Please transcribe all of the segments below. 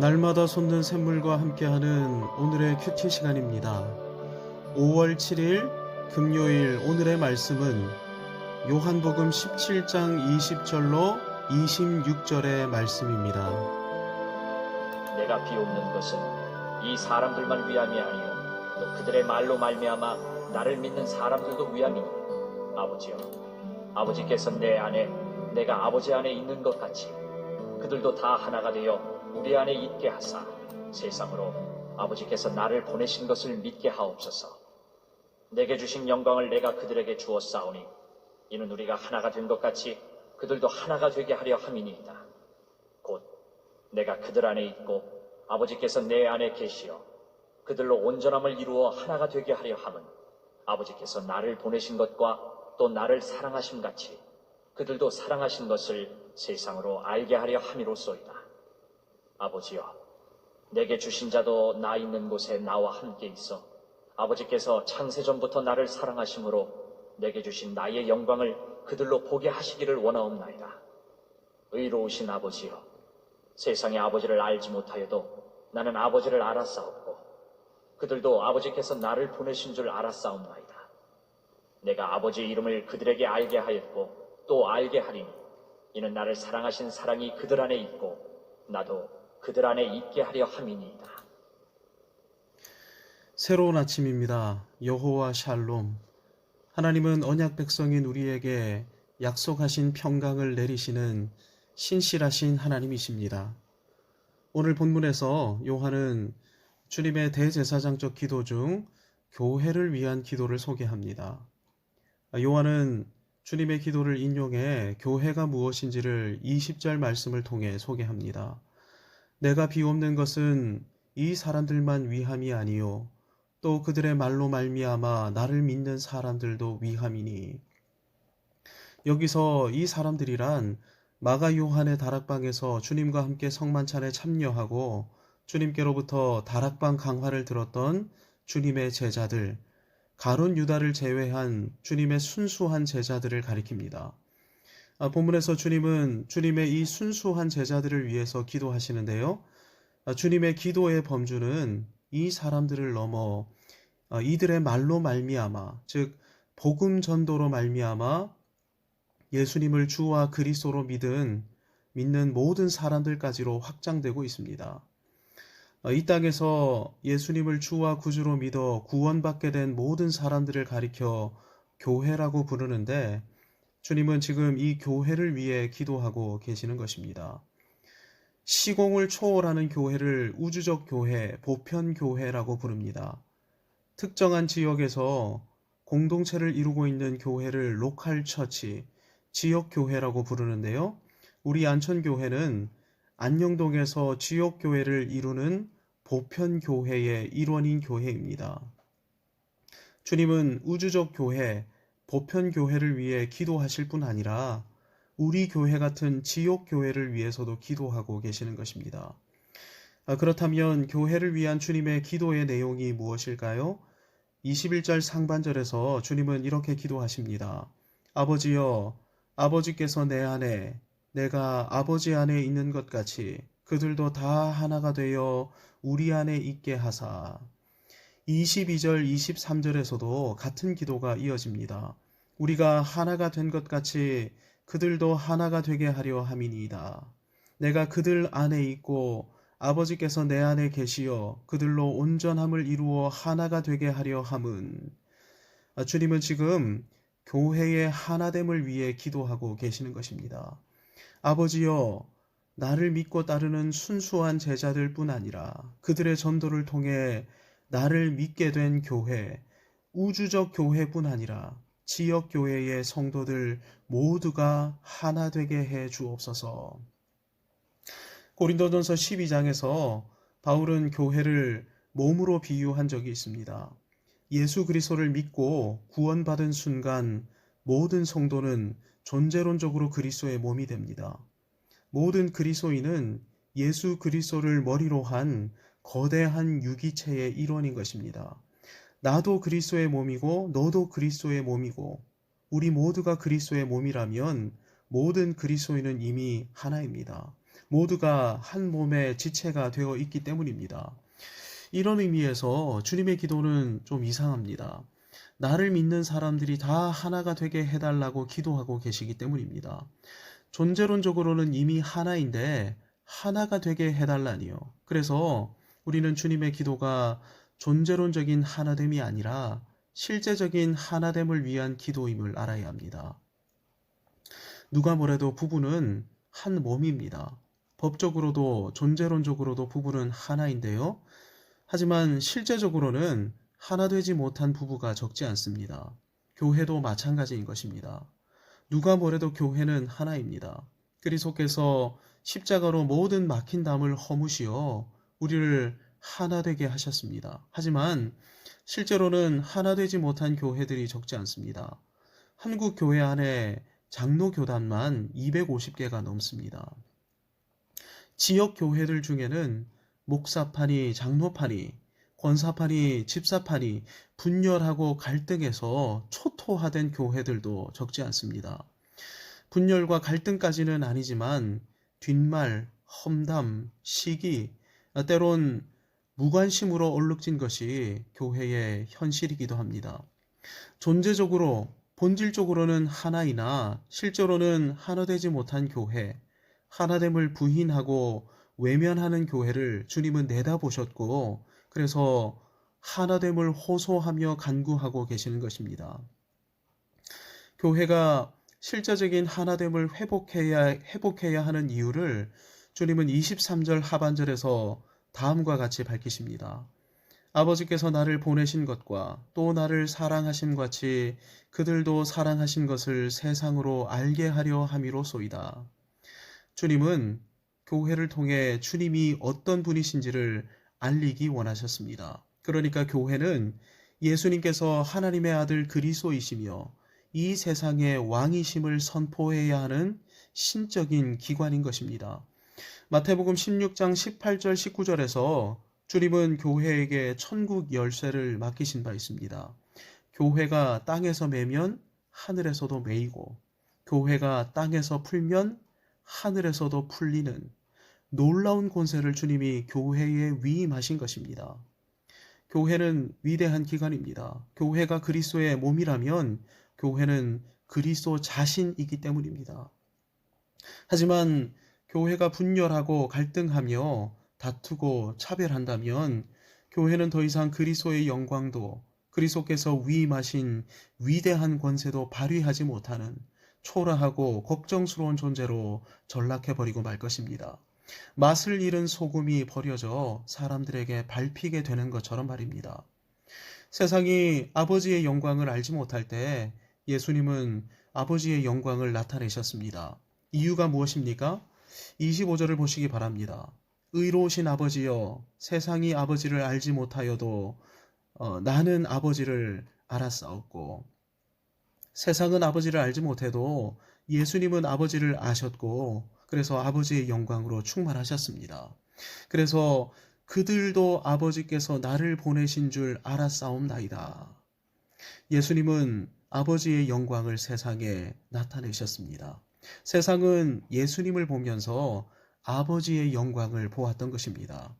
날마다 솟는 샘물과 함께하는 오늘의 큐티 시간입니다. 5월 7일 금요일 오늘의 말씀은 요한복음 17장 20절로 26절의 말씀입니다. 내가 비옵는 것은 이 사람들만 위함이 아니요 또 그들의 말로 말미암아 나를 믿는 사람들도 위함이니 아버지여 아버지께서 내 안에 내가 아버지 안에 있는 것 같이 그들도 다 하나가 되어 우리 안에 있게 하사. 세상으로 아버지께서 나를 보내신 것을 믿게 하옵소서. 내게 주신 영광을 내가 그들에게 주었사오니 이는 우리가 하나가 된 것 같이 그들도 하나가 되게 하려 함이니이다. 곧 내가 그들 안에 있고 아버지께서 내 안에 계시어 그들로 온전함을 이루어 하나가 되게 하려 함은 아버지께서 나를 보내신 것과 또 나를 사랑하심 같이 그들도 사랑하신 것을 세상으로 알게 하려 함이로소이다. 아버지여, 내게 주신 자도 나 있는 곳에 나와 함께 있어 아버지께서 창세전부터 나를 사랑하심으로 내게 주신 나의 영광을 그들로 보게 하시기를 원하옵나이다. 의로우신 아버지여, 세상의 아버지를 알지 못하여도 나는 아버지를 알았사옵고 그들도 아버지께서 나를 보내신 줄 알았사옵나이다. 내가 아버지의 이름을 그들에게 알게 하였고 또 알게 하리니 이는 나를 사랑하신 사랑이 그들 안에 있고 나도 그들 안에 있게 하려 함이니이다. 새로운 아침입니다. 여호와 샬롬. 하나님은 언약 백성인 우리에게 약속하신 평강을 내리시는 신실하신 하나님이십니다. 오늘 본문에서 요한은 주님의 대제사장적 기도 중 교회를 위한 기도를 소개합니다. 요한은 주님의 기도를 인용해 교회가 무엇인지를 20절 말씀을 통해 소개합니다. 내가 비옵는 것은 이 사람들만 위함이 아니요 또 그들의 말로 말미암아 나를 믿는 사람들도 위함이니 여기서 이 사람들이란 마가 요한의 다락방에서 주님과 함께 성만찬에 참여하고 주님께로부터 다락방 강화를 들었던 주님의 제자들 가론 유다를 제외한 주님의 순수한 제자들을 가리킵니다. 아, 본문에서 주님은 주님의 이 순수한 제자들을 위해서 기도하시는데요. 아, 주님의 기도의 범주는 이 사람들을 넘어 아, 이들의 말로 말미암아 즉 복음 전도로 말미암아 예수님을 주와 그리스도로 믿은 믿는 모든 사람들까지로 확장되고 있습니다. 어, 이 땅에서 예수님을 주와 구주로 믿어 구원받게 된 모든 사람들을 가리켜 교회라고 부르는데 주님은 지금 이 교회를 위해 기도하고 계시는 것입니다. 시공을 초월하는 교회를 우주적 교회, 보편 교회라고 부릅니다. 특정한 지역에서 공동체를 이루고 있는 교회를 로컬 처치, 지역 교회라고 부르는데요. 우리 안천 교회는 안녕동에서 지역 교회를 이루는 보편 교회의 일원인 교회입니다. 주님은 우주적 교회, 보편 교회를 위해 기도하실 뿐 아니라 우리 교회 같은 지역 교회를 위해서도 기도하고 계시는 것입니다. 아, 그렇다면 교회를 위한 주님의 기도의 내용이 무엇일까요? 21절 상반절에서 주님은 이렇게 기도하십니다. 아버지여, 아버지께서 내 안에, 내가 아버지 안에 있는 것 같이 그들도 다 하나가 되어 우리 안에 있게 하사. 22절, 23절에서도 같은 기도가 이어집니다. 우리가 하나가 된 것 같이 그들도 하나가 되게 하려 함이니이다. 내가 그들 안에 있고 아버지께서 내 안에 계시어 그들로 온전함을 이루어 하나가 되게 하려 함은 아, 주님은 지금 교회의 하나됨을 위해 기도하고 계시는 것입니다. 아버지여 나를 믿고 따르는 순수한 제자들 뿐 아니라 그들의 전도를 통해 나를 믿게 된 교회, 우주적 교회뿐 아니라 지역 교회의 성도들 모두가 하나 되게 해 주옵소서. 고린도전서 12장에서 바울은 교회를 몸으로 비유한 적이 있습니다. 예수 그리스도를 믿고 구원받은 순간 모든 성도는 존재론적으로 그리스도의 몸이 됩니다. 모든 그리스도인은 예수 그리스도를 머리로 한 거대한 유기체의 일원인 것입니다. 나도 그리스도의 몸이고 너도 그리스도의 몸이고 우리 모두가 그리스도의 몸이라면 모든 그리스도인은 이미 하나입니다. 모두가 한 몸의 지체가 되어 있기 때문입니다. 이런 의미에서 주님의 기도는 좀 이상합니다. 나를 믿는 사람들이 다 하나가 되게 해달라고 기도하고 계시기 때문입니다. 존재론적으로는 이미 하나인데 하나가 되게 해달라니요. 그래서 우리는 주님의 기도가 존재론적인 하나됨이 아니라 실제적인 하나됨을 위한 기도임을 알아야 합니다. 누가 뭐래도 부부는 한 몸입니다. 법적으로도 존재론적으로도 부부는 하나인데요. 하지만 실제적으로는 하나 되지 못한 부부가 적지 않습니다. 교회도 마찬가지인 것입니다. 누가 뭐래도 교회는 하나입니다. 그리스도께서 십자가로 모든 막힌 담을 허무시어 우리를 하나 되게 하셨습니다. 하지만 실제로는 하나 되지 못한 교회들이 적지 않습니다. 한국 교회 안에 장로 교단만 250개가 넘습니다. 지역 교회들 중에는 목사판이, 장로판이, 권사판이, 집사판이 분열하고 갈등해서 초토화된 교회들도 적지 않습니다. 분열과 갈등까지는 아니지만 뒷말, 험담, 시기, 때론 무관심으로 얼룩진 것이 교회의 현실이기도 합니다. 존재적으로, 본질적으로는 하나이나 실제로는 하나 되지 못한 교회, 하나됨을 부인하고 외면하는 교회를 주님은 내다보셨고, 그래서 하나됨을 호소하며 간구하고 계시는 것입니다. 교회가 실제적인 하나됨을 회복해야, 회복해야 하는 이유를 주님은 23절 하반절에서 다음과 같이 밝히십니다. 아버지께서 나를 보내신 것과 또 나를 사랑하심 같이 그들도 사랑하신 것을 세상으로 알게 하려 함이로소이다. 주님은 교회를 통해 주님이 어떤 분이신지를 알리기 원하셨습니다. 그러니까 교회는 예수님께서 하나님의 아들 그리스도이시며 이 세상의 왕이심을 선포해야 하는 신적인 기관인 것입니다. 마태복음 16장 18절 19절에서 주님은 교회에게 천국 열쇠를 맡기신 바 있습니다. 교회가 땅에서 매면 하늘에서도 매이고 교회가 땅에서 풀면 하늘에서도 풀리는 놀라운 권세를 주님이 교회에 위임하신 것입니다. 교회는 위대한 기관입니다. 교회가 그리스도의 몸이라면 교회는 그리스도 자신이기 때문입니다. 하지만 교회가 분열하고 갈등하며 다투고 차별한다면 교회는 더 이상 그리스도의 영광도 그리스도께서 위임하신 위대한 권세도 발휘하지 못하는 초라하고 걱정스러운 존재로 전락해버리고 말 것입니다. 맛을 잃은 소금이 버려져 사람들에게 밟히게 되는 것처럼 말입니다. 세상이 아버지의 영광을 알지 못할 때 예수님은 아버지의 영광을 나타내셨습니다. 이유가 무엇입니까? 25절을 보시기 바랍니다. 의로우신 아버지여 세상이 아버지를 알지 못하여도 어, 나는 아버지를 알았사옵고 세상은 아버지를 알지 못해도 예수님은 아버지를 아셨고 그래서 아버지의 영광으로 충만하셨습니다. 그래서 그들도 아버지께서 나를 보내신 줄 알았사옵나이다. 예수님은 아버지의 영광을 세상에 나타내셨습니다. 세상은 예수님을 보면서 아버지의 영광을 보았던 것입니다.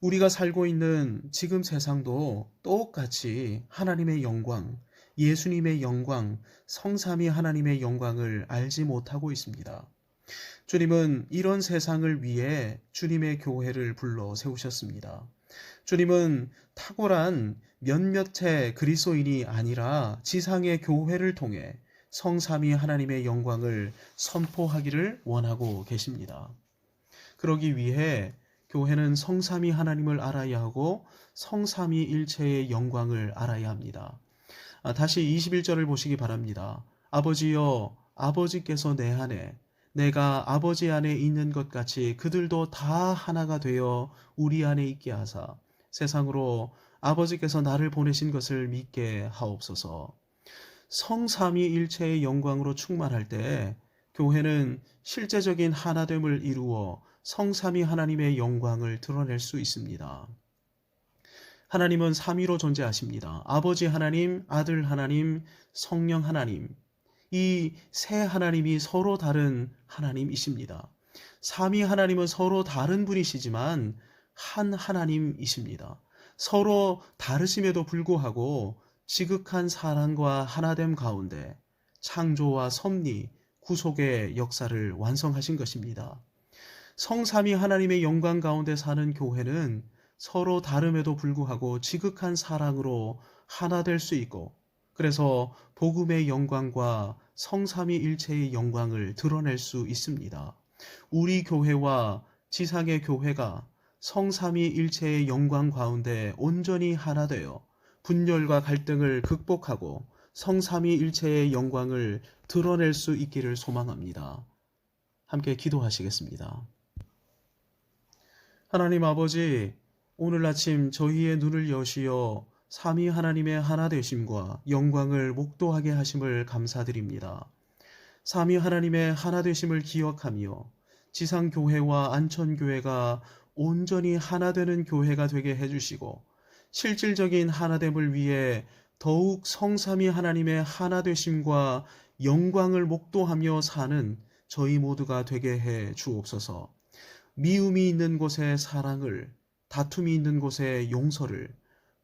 우리가 살고 있는 지금 세상도 똑같이 하나님의 영광, 예수님의 영광, 성삼위 하나님의 영광을 알지 못하고 있습니다. 주님은 이런 세상을 위해 주님의 교회를 불러 세우셨습니다. 주님은 탁월한 몇몇의 그리스도인이 아니라 지상의 교회를 통해 성삼위 하나님의 영광을 선포하기를 원하고 계십니다. 그러기 위해 교회는 성삼위 하나님을 알아야 하고 성삼위 일체의 영광을 알아야 합니다. 아, 다시 21절을 보시기 바랍니다. 아버지여 아버지께서 내 안에 내가 아버지 안에 있는 것 같이 그들도 다 하나가 되어 우리 안에 있게 하사 세상으로 아버지께서 나를 보내신 것을 믿게 하옵소서. 성삼위 일체의 영광으로 충만할 때 교회는 실제적인 하나됨을 이루어 성삼위 하나님의 영광을 드러낼 수 있습니다. 하나님은 삼위로 존재하십니다. 아버지 하나님, 아들 하나님, 성령 하나님. 이 세 하나님이 서로 다른 하나님이십니다. 삼위 하나님은 서로 다른 분이시지만 한 하나님이십니다. 서로 다르심에도 불구하고 지극한 사랑과 하나됨 가운데 창조와 섭리, 구속의 역사를 완성하신 것입니다. 성삼위 하나님의 영광 가운데 사는 교회는 서로 다름에도 불구하고 지극한 사랑으로 하나 될 수 있고 그래서 복음의 영광과 성삼위 일체의 영광을 드러낼 수 있습니다. 우리 교회와 지상의 교회가 성삼위 일체의 영광 가운데 온전히 하나 되어 분열과 갈등을 극복하고 성삼위 일체의 영광을 드러낼 수 있기를 소망합니다. 함께 기도하시겠습니다. 하나님 아버지, 오늘 아침 저희의 눈을 여시어 삼위 하나님의 하나 되심과 영광을 목도하게 하심을 감사드립니다. 삼위 하나님의 하나 되심을 기억하며 지상 교회와 안천 교회가 온전히 하나 되는 교회가 되게 해 주시고 실질적인 하나됨을 위해 더욱 성삼위 하나님의 하나 되심과 영광을 목도하며 사는 저희 모두가 되게 해 주옵소서. 미움이 있는 곳에 사랑을, 다툼이 있는 곳에 용서를,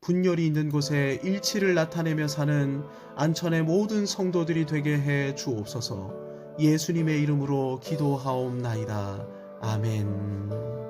분열이 있는 곳에 일치를 나타내며 사는 안천의 모든 성도들이 되게 해 주옵소서. 예수님의 이름으로 기도하옵나이다. 아멘.